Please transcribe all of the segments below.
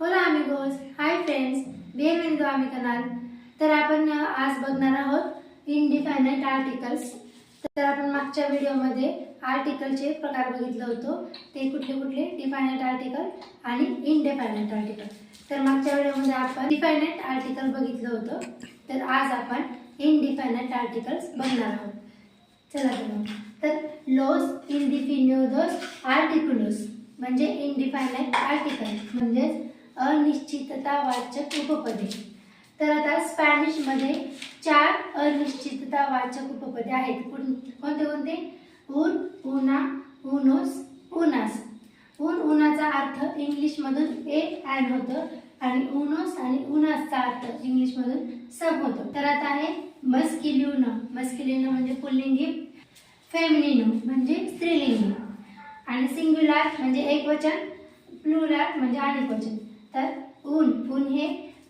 Hola अमिगोज hi friends बिहेवियन आम्ही कनाल. तर आपण आज बघणार आहोत इनडिफायनाईट आर्टिकल्स तर आपण मागच्या व्हिडिओमध्ये आर्टिकलचे प्रकार बघितलं होतो. ते कुठले कुठले? डिफायनाईट आर्टिकल आणि इनडिफायनाईट आर्टिकल तर मागच्या व्हिडिओमध्ये आपण डिफायनाईट आर्टिकल बघितलं होतं. तर आज आपण इनडिफायनाईट आर्टिकल्स बघणार आहोत. चला तर मग. तर लोस इनडिफिन्युदोस आर्टिकुलोस म्हणजे इनडिफायनाईट आर्टिकल म्हणजे अनिश्चिततावाचक उपपदे. तर आता स्पॅनिशमध्ये चार अनिश्चिततावाचक उपपदे आहेत. कोणते कोणते? उन उना उनोस उनास उन उनाचा अर्थ इंग्लिशमधून ए अँड होतं आणि उनोस आणि उनासचा अर्थ इंग्लिशमधून सब होतो. तर आता आहे मस्किल्युन. मस्किल्युन म्हणजे पुल्लिंगी. फेमिनिनो म्हणजे स्त्रीलिंगी. आणि सिंग्युलर म्हणजे एक वचन म्हणजे अनेक वचन. तर ऊन ऊन हे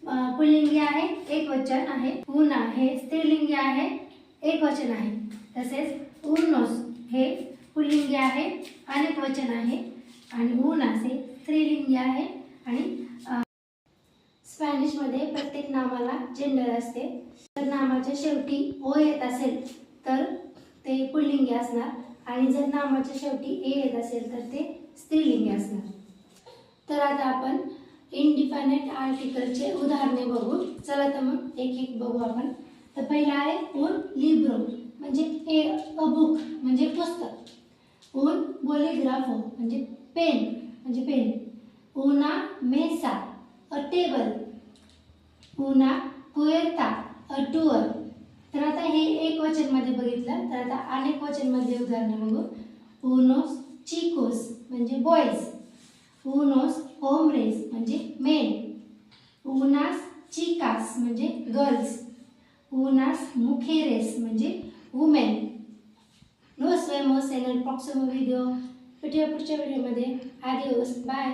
पुल्लिंगी आहे एक वचन आहे. ऊन हे स्त्रीलिंगी आहे एक वचन आहे. तसेच ऊनोस हे पुल्लिंगी आहे अनेक वचन आहे. आणि ऊन असे स्त्रीलिंगी आहे. आणि स्पॅनिशमध्ये प्रत्येक नामाला जेंडर असते. तर नामाच्या शेवटी ओ येत असेल तर ते पुल्लिंगी असणार. आणि जर नामाच्या शेवटी ए येत असेल तर ते स्त्रीलिंगी असणार. तर आता आपण इनडिफायनेट आर्टिकलचे उदाहरणे बघू. चला तर मग एक एक बघू आपण. तर पहिला आहे ओन लिब्रो म्हणजे ए अ बुक म्हणजे पुस्तक. ओन बोलिग्राफो म्हणजे पेन म्हणजे पेन. उना मेसा अ टेबल. उना कोयता अ टूअर. तर आता हे एक वचनमध्ये बघितलं. तर आता अनेक वचनमध्ये उदाहरणे बघू. उनोस चिकोस म्हणजे बॉईज. उनोस होमरेस म्हणजे मेन उनास चिकास म्हणजे गर्ल्स उनास मुखेरेस म्हणजे वुमेन नो वेमोस एन अल प्रॉक्सिमो व्हिडिओ भेटूया पुढच्या व्हिडिओमध्ये आदिओस बाय